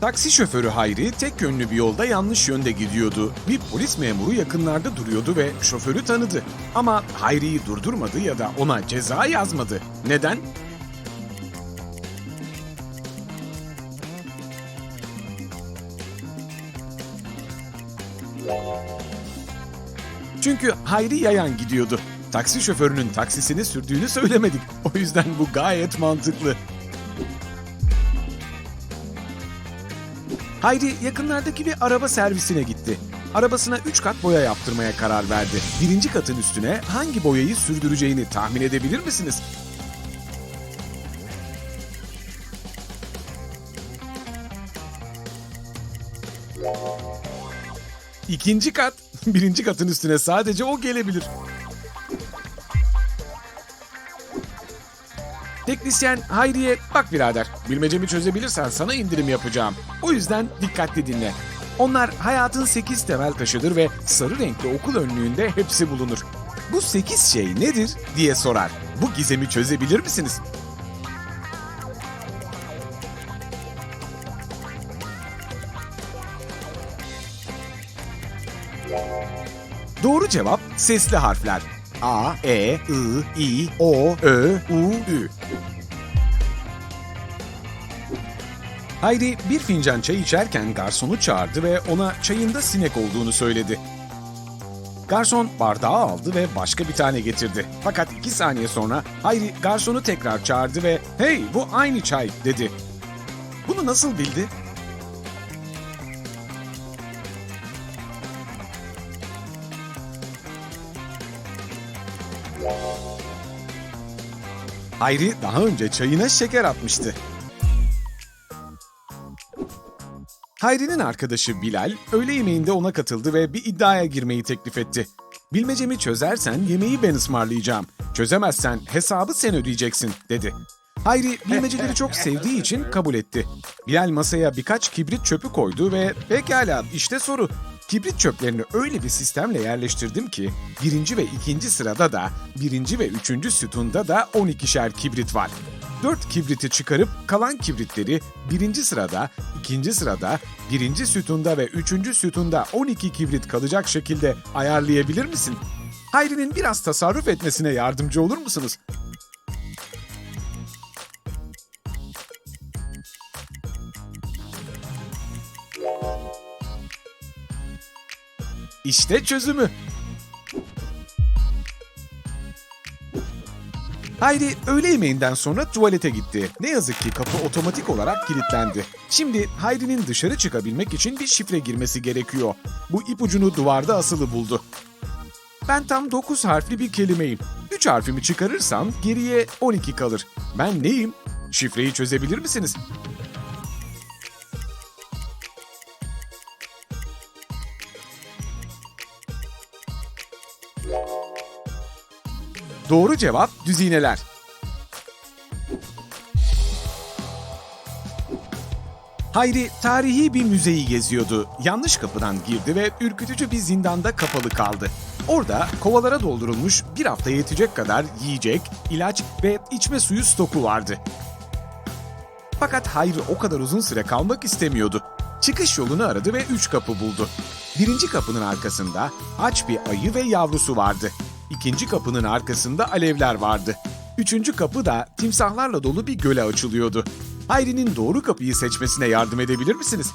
Taksi şoförü Hayri tek yönlü bir yolda yanlış yönde gidiyordu. Bir polis memuru yakınlarda duruyordu ve şoförü tanıdı. Ama Hayri'yi durdurmadı ya da ona ceza yazmadı. Neden? Çünkü Hayri yayan gidiyordu. Taksi şoförünün taksisini sürdüğünü söylemedik. O yüzden bu gayet mantıklı. Hayri yakınlardaki bir araba servisine gitti. Arabasına 3 kat boya yaptırmaya karar verdi. Birinci katın üstüne hangi boyayı sürdüreceğini tahmin edebilir misiniz? İkinci kat. Birinci katın üstüne sadece o gelebilir. Teknisyen Hayri'ye bak birader bilmecemi çözebilirsen sana indirim yapacağım. O yüzden dikkatli dinle. Onlar hayatın 8 temel taşıdır ve sarı renkli okul önlüğünde hepsi bulunur. Bu 8 şey nedir diye sorar. Bu gizemi çözebilir misiniz? Doğru cevap sesli harfler. A, E, I, I, O, Ö, U, Ü. Hayri bir fincan çay içerken garsonu çağırdı ve ona çayında sinek olduğunu söyledi. Garson bardağı aldı ve başka bir tane getirdi. Fakat iki saniye sonra Hayri garsonu tekrar çağırdı ve ''Hey bu aynı çay'' dedi. Bunu nasıl bildi? Hayri daha önce çayına şeker atmıştı. Hayri'nin arkadaşı Bilal, öğle yemeğinde ona katıldı ve bir iddiaya girmeyi teklif etti. Bilmecemi çözersen yemeği ben ısmarlayacağım. Çözemezsen hesabı sen ödeyeceksin, dedi. Hayri bilmeceleri çok sevdiği için kabul etti. Bilal masaya birkaç kibrit çöpü koydu ve pekala işte soru. Kibrit çöplerini öyle bir sistemle yerleştirdim ki birinci ve ikinci sırada da birinci ve üçüncü sütunda da 12'şer kibrit var. 4 kibriti çıkarıp kalan kibritleri birinci sırada, ikinci sırada, birinci sütunda ve üçüncü sütunda 12 kibrit kalacak şekilde ayarlayabilir misin? Hayri'nin biraz tasarruf etmesine yardımcı olur musunuz? İşte çözümü. Hayri öğle yemeğinden sonra tuvalete gitti. Ne yazık ki kapı otomatik olarak kilitlendi. Şimdi Hayri'nin dışarı çıkabilmek için bir şifre girmesi gerekiyor. Bu ipucunu duvarda asılı buldu. Ben tam 9 harfli bir kelimeyim. 3 harfimi çıkarırsam geriye 12 kalır. Ben neyim? Şifreyi çözebilir misiniz? Doğru cevap düzineler. Hayri tarihi bir müzeyi geziyordu. Yanlış kapıdan girdi ve ürkütücü bir zindanda kapalı kaldı. Orada kovalara doldurulmuş bir hafta yetecek kadar yiyecek, ilaç ve içme suyu stoku vardı. Fakat Hayri o kadar uzun süre kalmak istemiyordu. Çıkış yolunu aradı ve üç kapı buldu. Birinci kapının arkasında aç bir ayı ve yavrusu vardı. İkinci kapının arkasında alevler vardı. Üçüncü kapı da timsahlarla dolu bir göle açılıyordu. Hayri'nin doğru kapıyı seçmesine yardım edebilir misiniz?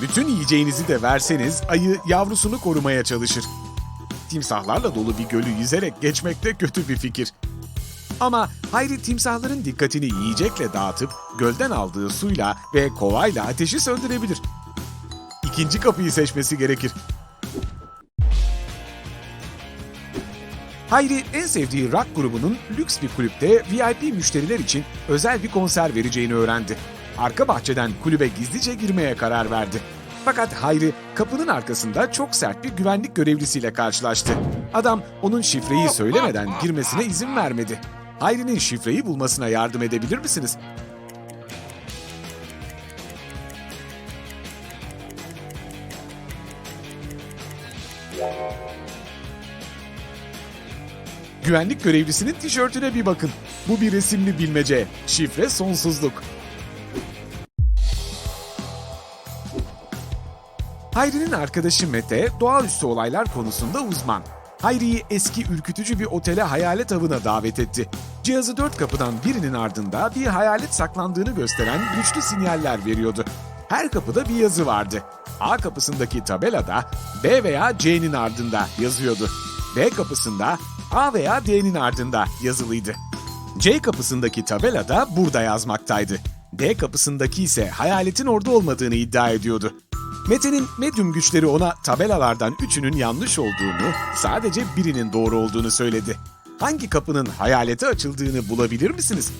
Bütün yiyeceğinizi de verseniz ayı yavrusunu korumaya çalışır. Timsahlarla dolu bir gölü yüzerek geçmek de kötü bir fikir. Ama Hayri timsahların dikkatini yiyecekle dağıtıp gölden aldığı suyla ve kovayla ateşi söndürebilir. İkinci kapıyı seçmesi gerekir. Hayri en sevdiği rock grubunun lüks bir kulüpte VIP müşteriler için özel bir konser vereceğini öğrendi. Arka bahçeden kulübe gizlice girmeye karar verdi. Fakat Hayri kapının arkasında çok sert bir güvenlik görevlisiyle karşılaştı. Adam onun şifreyi söylemeden girmesine izin vermedi. Hayri'nin şifreyi bulmasına yardım edebilir misiniz? Güvenlik görevlisinin tişörtüne bir bakın. Bu bir resimli bilmece. Şifre sonsuzluk. Hayri'nin arkadaşı Mete doğaüstü olaylar konusunda uzman. Hayri'yi eski ürkütücü bir otele hayalet avına davet etti. Cihazı dört kapıdan birinin ardında bir hayalet saklandığını gösteren güçlü sinyaller veriyordu. Her kapıda bir yazı vardı. A kapısındaki tabelada B veya C'nin ardında yazıyordu. B kapısında A veya D'nin ardında yazılıydı. C kapısındaki tabela da burada yazmaktaydı. D kapısındaki ise hayaletin orada olmadığını iddia ediyordu. Mete'nin medyum güçleri ona tabelalardan üçünün yanlış olduğunu, sadece birinin doğru olduğunu söyledi. Hangi kapının hayalete açıldığını bulabilir misiniz?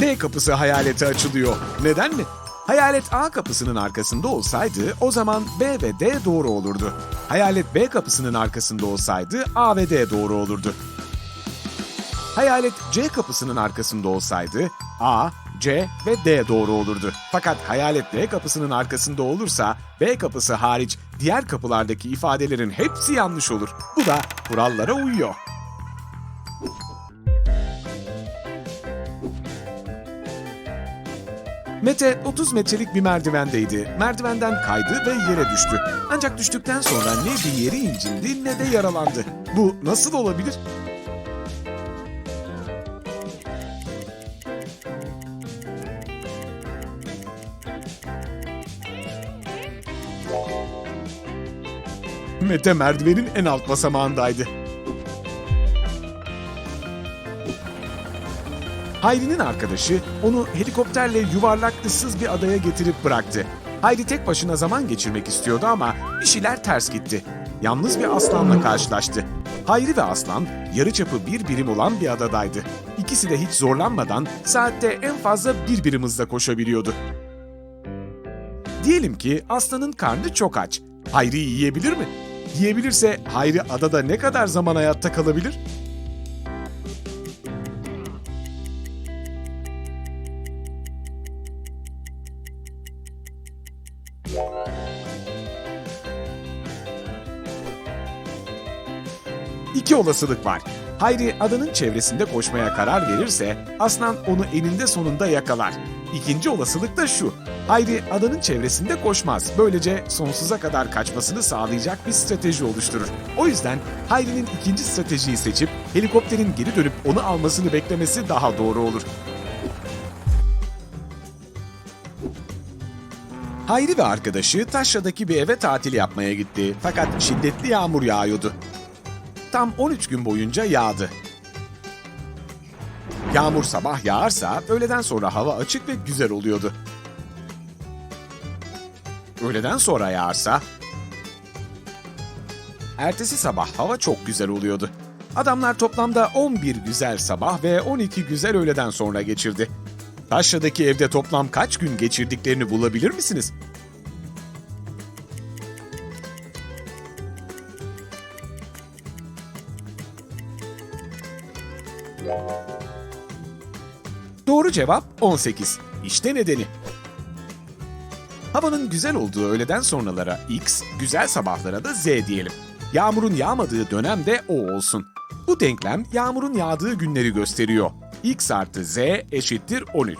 D kapısı hayalete açılıyor. Neden mi? Hayalet A kapısının arkasında olsaydı o zaman B ve D doğru olurdu. Hayalet B kapısının arkasında olsaydı A ve D doğru olurdu. Hayalet C kapısının arkasında olsaydı A, C ve D doğru olurdu. Fakat hayalet D kapısının arkasında olursa B kapısı hariç diğer kapılardaki ifadelerin hepsi yanlış olur. Bu da kurallara uyuyor. Mete 30 metrelik bir merdivendeydi. Merdivenden kaydı ve yere düştü. Ancak düştükten sonra ne bir yeri incindi ne de yaralandı. Bu nasıl olabilir? Mete merdivenin en alt basamağındaydı. Hayri'nin arkadaşı onu helikopterle yuvarlak ıssız bir adaya getirip bıraktı. Hayri tek başına zaman geçirmek istiyordu ama bir şeyler ters gitti. Yalnız bir aslanla karşılaştı. Hayri ve aslan yarıçapı bir birim olan bir adadaydı. İkisi de hiç zorlanmadan saatte en fazla bir birim hızla koşabiliyordu. Diyelim ki aslanın karnı çok aç. Hayri yiyebilir mi? Yiyebilirse Hayri adada ne kadar zaman hayatta kalabilir? İki olasılık var. Hayri adanın çevresinde koşmaya karar verirse aslan onu eninde sonunda yakalar. İkinci olasılık da şu. Hayri adanın çevresinde koşmaz. Böylece sonsuza kadar kaçmasını sağlayacak bir strateji oluşturur. O yüzden Hayri'nin ikinci stratejiyi seçip helikopterin geri dönüp onu almasını beklemesi daha doğru olur. Hayri ve arkadaşı Taşra'daki bir eve tatil yapmaya gitti. Fakat şiddetli yağmur yağıyordu. Tam 13 gün boyunca yağdı. Yağmur sabah yağarsa öğleden sonra hava açık ve güzel oluyordu. Öğleden sonra yağarsa ertesi sabah hava çok güzel oluyordu. Adamlar toplamda 11 güzel sabah ve 12 güzel öğleden sonra geçirdi. Taşra'daki evde toplam kaç gün geçirdiklerini bulabilir misiniz? Doğru cevap 18. İşte nedeni. Havanın güzel olduğu öğleden sonralara X, güzel sabahlara da Z diyelim. Yağmurun yağmadığı dönem de O olsun. Bu denklem yağmurun yağdığı günleri gösteriyor. X artı Z eşittir 13.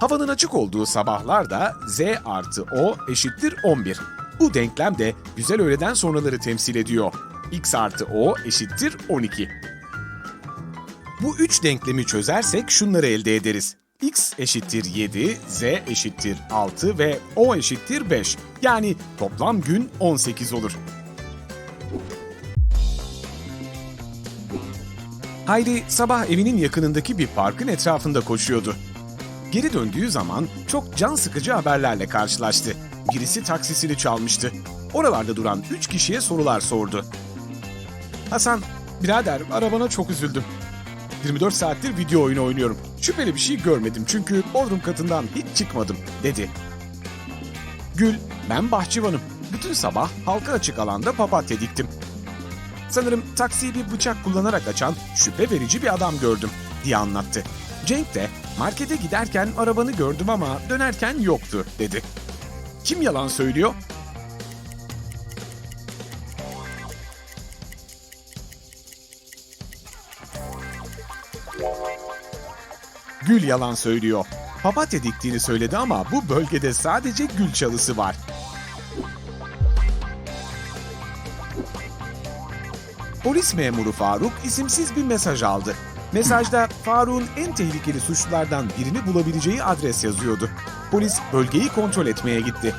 Havanın açık olduğu sabahlar da Z artı O eşittir 11. Bu denklem de güzel öğleden sonraları temsil ediyor. X artı O eşittir 12. Bu üç denklemi çözersek şunları elde ederiz. x eşittir 7, z eşittir 6 ve o eşittir 5. Yani toplam gün 18 olur. Hayri sabah evinin yakınındaki bir parkın etrafında koşuyordu. Geri döndüğü zaman çok can sıkıcı haberlerle karşılaştı. Birisi taksisini çalmıştı. Oralarda duran 3 kişiye sorular sordu. Hasan, birader arabana çok üzüldüm. 24 saattir video oyunu oynuyorum. Şüpheli bir şey görmedim çünkü bodrum katından hiç çıkmadım dedi. Gül, ben bahçıvanım. Bütün sabah halka açık alanda papatya diktim. Sanırım taksiyi bir bıçak kullanarak açan şüphe verici bir adam gördüm diye anlattı. Cenk de markete giderken arabanı gördüm ama dönerken yoktu dedi. Kim yalan söylüyor? Gül yalan söylüyor. Papatya diktiğini söyledi ama bu bölgede sadece gül çalısı var. Polis memuru Faruk isimsiz bir mesaj aldı. Mesajda Faruk'un en tehlikeli suçlulardan birini bulabileceği adres yazıyordu. Polis bölgeyi kontrol etmeye gitti.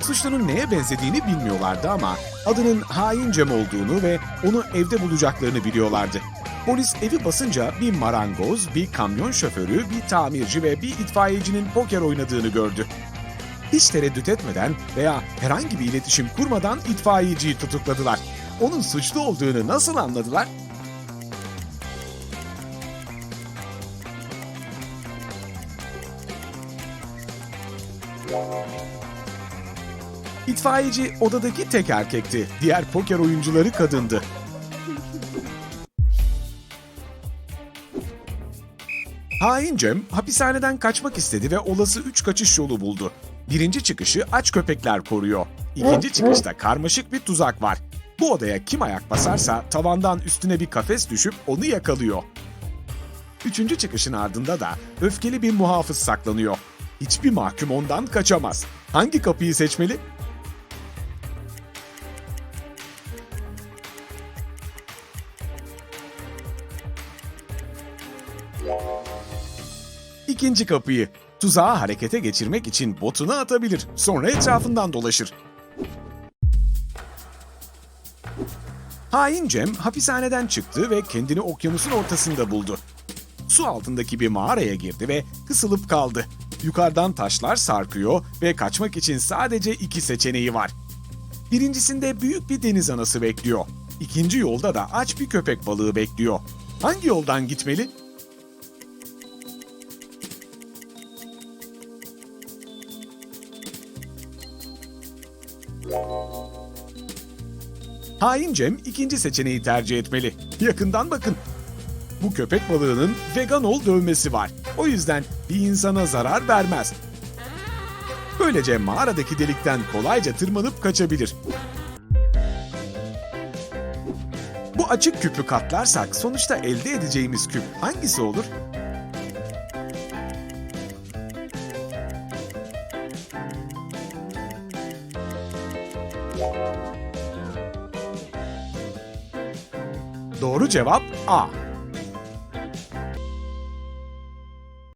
Suçlunun neye benzediğini bilmiyorlardı ama adının hain Cem olduğunu ve onu evde bulacaklarını biliyorlardı. Polis evi basınca bir marangoz, bir kamyon şoförü, bir tamirci ve bir itfaiyecinin poker oynadığını gördü. Hiç tereddüt etmeden veya herhangi bir iletişim kurmadan itfaiyeciyi tutukladılar. Onun suçlu olduğunu nasıl anladılar? İtfaiyeci odadaki tek erkekti. Diğer poker oyuncuları kadındı. Hain Cem hapishaneden kaçmak istedi ve olası üç kaçış yolu buldu. Birinci çıkışı aç köpekler koruyor. İkinci çıkışta karmaşık bir tuzak var. Bu odaya kim ayak basarsa tavandan üstüne bir kafes düşüp onu yakalıyor. Üçüncü çıkışın ardında da öfkeli bir muhafız saklanıyor. Hiçbir mahkum ondan kaçamaz. Hangi kapıyı seçmeli? İkinci kapıyı. Tuzağı harekete geçirmek için botunu atabilir. Sonra etrafından dolaşır. Hain Cem hapishaneden çıktı ve kendini okyanusun ortasında buldu. Su altındaki bir mağaraya girdi ve kısılıp kaldı. Yukarıdan taşlar sarkıyor ve kaçmak için sadece iki seçeneği var. Birincisinde büyük bir deniz anası bekliyor. İkinci yolda da aç bir köpek balığı bekliyor. Hangi yoldan gitmeli? Hain Cem ikinci seçeneği tercih etmeli. Yakından bakın. Bu köpek balığının vegan ol dövmesi var. O yüzden bir insana zarar vermez. Böylece mağaradaki delikten kolayca tırmanıp kaçabilir. Bu açık küpü katlarsak sonuçta elde edeceğimiz küp hangisi olur? Cevap A.